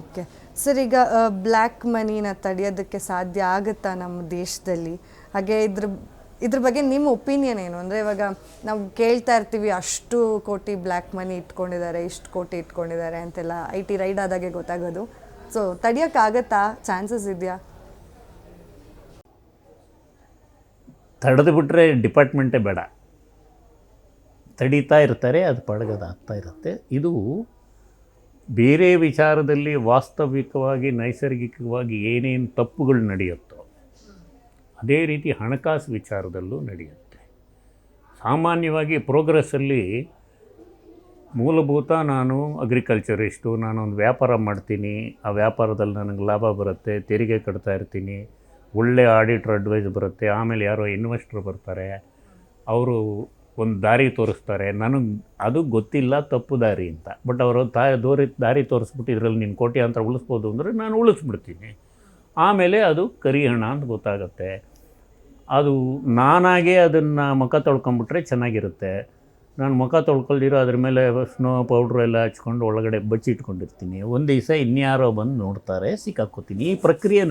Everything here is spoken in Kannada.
ಓಕೆ. ಸರ್, ಈಗ ಬ್ಲ್ಯಾಕ್ ಮನಿನ ತಡೆಯೋದಕ್ಕೆ ಸಾಧ್ಯ ಆಗುತ್ತಾ ನಮ್ಮ ದೇಶದಲ್ಲಿ? ಹಾಗೆ ಇದ್ರ ಇದ್ರ ಬಗ್ಗೆ ನಿಮ್ಮ ಒಪಿನಿಯನ್ ಏನು? ಅಂದರೆ ಇವಾಗ ನಾವು ಕೇಳ್ತಾ ಇರ್ತೀವಿ, ಅಷ್ಟು ಕೋಟಿ ಬ್ಲ್ಯಾಕ್ ಮನಿ ಇಟ್ಕೊಂಡಿದ್ದಾರೆ, ಇಷ್ಟು ಕೋಟಿ ಇಟ್ಕೊಂಡಿದ್ದಾರೆ ಅಂತೆಲ್ಲ ಐ ಟಿ ರೈಡ್ ಆದಾಗೆ ಗೊತ್ತಾಗೋದು. ಸೊ ತಡೆಯೋಕ್ಕಾಗತ್ತಾ ಚಾನ್ಸಸ್ ಇದೆಯಾ? ತಡೆದು ಬಿಟ್ಟರೆ ಡಿಪಾರ್ಟ್ಮೆಂಟೇ ಬೇಡ. ತಡೀತಾ ಇರ್ತಾರೆ, ಅದು ಪಳಗದಾಗ್ತಾ ಇರುತ್ತೆ. ಇದು ಬೇರೆ ವಿಚಾರದಲ್ಲಿ ವಾಸ್ತವಿಕವಾಗಿ, ನೈಸರ್ಗಿಕವಾಗಿ ಏನೇನು ತಪ್ಪುಗಳು ನಡೆಯುತ್ತೋ, ಅದೇ ರೀತಿ ಹಣಕಾಸು ವಿಚಾರದಲ್ಲೂ ನಡೆಯುತ್ತೆ. ಸಾಮಾನ್ಯವಾಗಿ ಪ್ರೋಗ್ರೆಸ್ಸಲ್ಲಿ ಮೂಲಭೂತ ನಾನು ಅಗ್ರಿಕಲ್ಚರಿಸ್ಟು ನಾನೊಂದು ವ್ಯಾಪಾರ ಮಾಡ್ತೀನಿ, ಆ ವ್ಯಾಪಾರದಲ್ಲಿ ನನಗೆ ಲಾಭ ಬರುತ್ತೆ, ತೆರಿಗೆ ಕಟ್ತಾ ಇರ್ತೀನಿ, ಒಳ್ಳೆ ಆಡಿಟ್ರ್ ಅಡ್ವೈಸ್ ಬರುತ್ತೆ, ಆಮೇಲೆ ಯಾರೋ ಇನ್ವೆಸ್ಟ್ರ್ ಬರ್ತಾರೆ, ಅವರು ಒಂದು ದಾರಿ ತೋರಿಸ್ತಾರೆ, ನನಗೆ ಅದು ಗೊತ್ತಿಲ್ಲ ತಪ್ಪು ದಾರಿ ಅಂತ. ಬಟ್ ಅವರು ತಾ, ದೋರಿ, ದಾರಿ ತೋರಿಸ್ಬಿಟ್ಟು ಇದರಲ್ಲಿ ನೀನು ಕೋಟಿ ಅಂತ ಉಳಿಸ್ಬೋದು ಅಂದರೆ ನಾನು ಉಳಿಸ್ಬಿಡ್ತೀನಿ. ಆಮೇಲೆ ಅದು ಕರಿ ಹಣ ಅಂತ ಗೊತ್ತಾಗುತ್ತೆ. ಅದು ನಾನಾಗೇ ಅದನ್ನು ಮುಖ ತೊಳ್ಕೊಂಬಿಟ್ರೆ ಚೆನ್ನಾಗಿರುತ್ತೆ. ನಾನು ಮುಖ ತೊಳ್ಕೊಳ್ದಿರೋ ಅದ್ರ ಮೇಲೆ ಸ್ನೋ ಪೌಡ್ರ್ ಎಲ್ಲ ಹಚ್ಕೊಂಡು ಒಳಗಡೆ ಬಚ್ಚಿಟ್ಕೊಂಡಿರ್ತೀನಿ. ಒಂದು ದಿವಸ ಇನ್ಯಾರೋ ಬಂದು ನೋಡ್ತಾರೆ, ಸಿಕ್ಕಾಕ್ಕೋತೀನಿ. ಈ ಪ್ರಕ್ರಿಯೆ